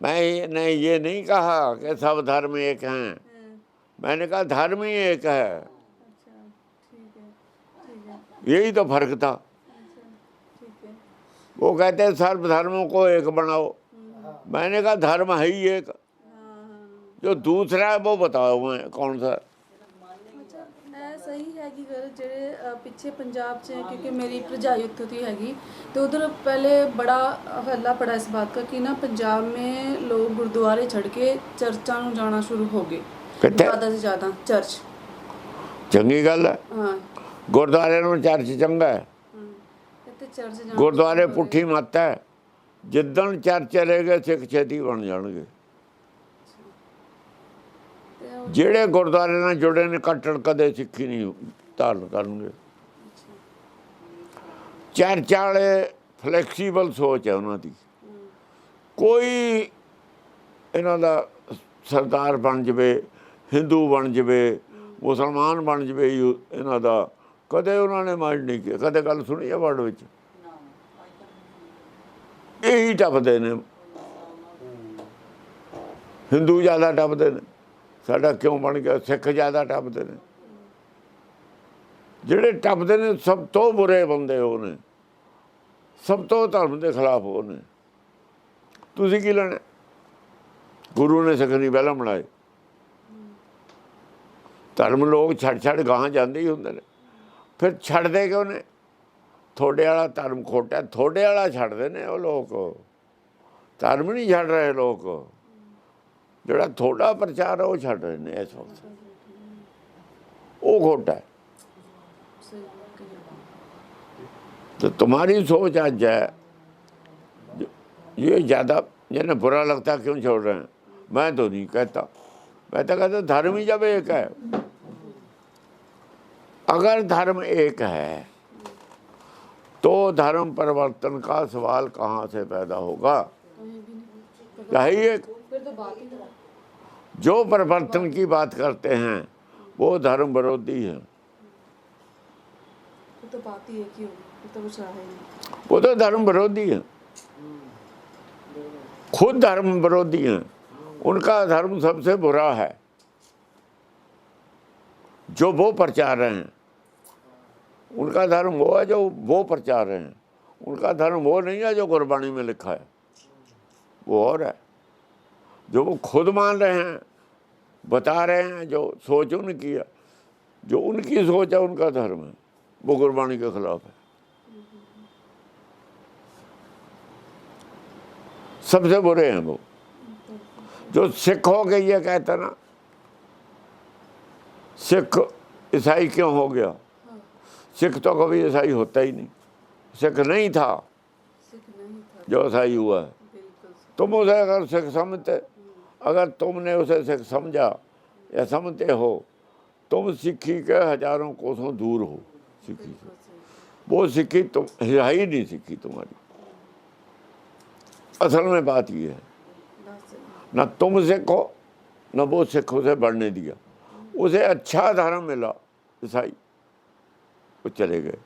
मैंने ये नहीं कहा कि सब धर्म एक हैं मैंने कहा धर्म ही एक है यही तो फर्क था वो कहते हैं सर्व धर्मों को एक बनाओ मैंने कहा धर्म है ही एक जो दूसरा है वो बताओ मैं कौन सा ਸਹੀ ਹੈਗੀ ਗੱਲ ਜਿਹੜੇ ਅ, ਪਿੱਛੇ ਪੰਜਾਬ 'ਚ ਕਿਉਂਕਿ ਮੇਰੀ ਭਰਜਾਈ ਉੱਥੋਂ ਦੀ ਹੈਗੀ तो उधर पहले बड़ा हल्ला पड़ा इस बात का कि ना पंजाब में लोग गुरुद्वारे छड़ के चर्चा ਨੂੰ ਜਾਣਾ ਸ਼ੁਰੂ ਹੋ ਗਏ ਕਿੱਥੇ ਜ਼ਿਆਦਾ ਤੋਂ ਜ਼ਿਆਦਾ ਚਰਚ ਚੰਗੀ ਗੱਲ ਹੈ ਹਾਂ ਗੁਰਦੁਆਰੇ ਨੂੰ ਚਰਚ ਚੰਗਾ ਹੈ ਹਾਂ ਇੱਥੇ ਚਰਚ ਜਾਣਾ ਗੁਰਦੁਆਰੇ ਪੁੱਠੀ ਮੱਤ ਹੈ ਜਿੱਦਣ ਚਰਚ ਚਲੇਗੇ ਸਿੱਖ ਛੇਤੀ ਬਣ ਜਾਣਗੇ ਤੇ ਉਹ- ਜਿਹੜੇ ਗੁਰਦੁਆਰੇ ਨਾਲ ਜੁੜੇ ਨੇ, ਕੱਟੜ ਕਦੇ ਸਿੱਖੀ ਨਹੀਂ ਧਾਰਨ ਕਰਨਗੇ। ਚਰਚਾ ਵਾਲੇ ਫਲੈਕਸੀਬਲ ਸੋਚ ਹੈ ਉਹਨਾਂ ਦੀ। ਕੋਈ ਇਹਨਾਂ ਦਾ ਸਰਦਾਰ ਬਣ ਜਵੇ, ਹਿੰਦੂ ਬਣ ਜਵੇ, ਮੁਸਲਮਾਨ ਬਣ ਜਵੇ ਇਹਨਾਂ ਦਾ ਕਦੇ ਉਹਨਾਂ ਨੇ ਮਾਈਂਡ ਨਹੀਂ ਕੀਤਾ। ਕਦੇ ਗੱਲ ਸੁਣੀ ਹੈ ਵਰਡ ਵਿੱਚ? ਇਹੀ ਟੱਪਦੇ ਨੇ। ਹਿੰਦੂ ਜ਼ਿਆਦਾ ਟੱਪਦੇ ਨੇ। ਸਾਡਾ ਕਿਉਂ ਬਣ ਗਿਆ? ਸਿੱਖ ਜ਼ਿਆਦਾ ਟੱਪਦੇ ਨੇ। ਜਿਹੜੇ ਟੱਪਦੇ ਨੇ, ਸਭ ਤੋਂ ਬੁਰੇ ਬੰਦੇ ਉਹ ਨੇ। ਸਭ ਤੋਂ ਧਰਮ ਦੇ ਖਿਲਾਫ ਉਹ ਨੇ। ਤੁਸੀਂ ਕੀ ਲੈਣਾ? ਗੁਰੂ ਨੇ ਸਿੱਖ ਨਹੀਂ ਪਹਿਲਾਂ ਬਣਾਏ। ਧਰਮ ਲੋਕ ਛੱਡ ਛੱਡ ਗਾਹਾਂ ਜਾਂਦੇ ਹੀ ਹੁੰਦੇ ਨੇ। ਫਿਰ ਛੱਡਦੇ ਕਿਉਂ ਨੇ? ਥੋੜੇ ਵਾਲਾ ਧਰਮ ਖੋਟਾ ਥੋੜੇ ਵਾਲਾ ਛੱਡਦੇ ਨੇ ਉਹ ਲੋਕ। ਧਰਮ ਨਹੀਂ ਛੱਡ ਰਹੇ ਲੋਕ। ਜਿਹੜਾ ਥੋੜਾ ਪ੍ਰਚਾਰ ਹੈ ਉਹ ਛੱਡ ਰਹੇ ਨੇ ਇਸ ਵਕਤ ਉਹ ਖੋਟਾ ਹੈ ਸਹੀ ਕਹੀ। तो तुम्हारी सोच आज है ये ज़्यादा जिन्हें बुरा लगता क्यों छोड़ रहे हैं मैं तो नहीं कहता मैं तो कहता धर्म ही जब एक है अगर धर्म एक है तो धर्म परिवर्तन का सवाल कहाँ से पैदा होगा कहीं जो परिवर्तन की बात करते हैं वो धर्म विरोधी है फिर तो बात ही एक ही होगी फिर तो कुछ रहा ही नहीं वो तो धर्म विरोधी है खुद धर्म विरोधी हैं उनका धर्म सबसे बुरा है जो वो प्रचार रहे हैं उनका धर्म वो है जो वो प्रचार रहे हैं उनका धर्म वो नहीं है जो गुरबाणी में लिखा है वो और है जो वो खुद मान रहे हैं बता रहे हैं जो सोच उनकी है जो उनकी सोच है उनका धर्म है। वो गुरबाणी के खिलाफ है। सबसे बुरे हैं वो। जो सिख हो गई ये कहते ना सिख ईसाई क्यों हो गया? सिख तो कभी ईसाई होता ही नहीं। सिख नहीं था। सिख नहीं था। जो ईसाई हुआ है। तुम उसे अगर सिख समझते अगर तुमने उसे सिख समझा या समझते हो तुम सिक्खी के हजारों कोसों दूर हो सिक्खी से बिल्कुल सही वो सिक्खी तुम है ही नहीं सिक्खी तुम्हारी असल में बात ये है बस सही न तुम सिखो न वो सिख उसे बढ़ने दिया उसे अच्छा धर्म मिला ईसाई वो चले गए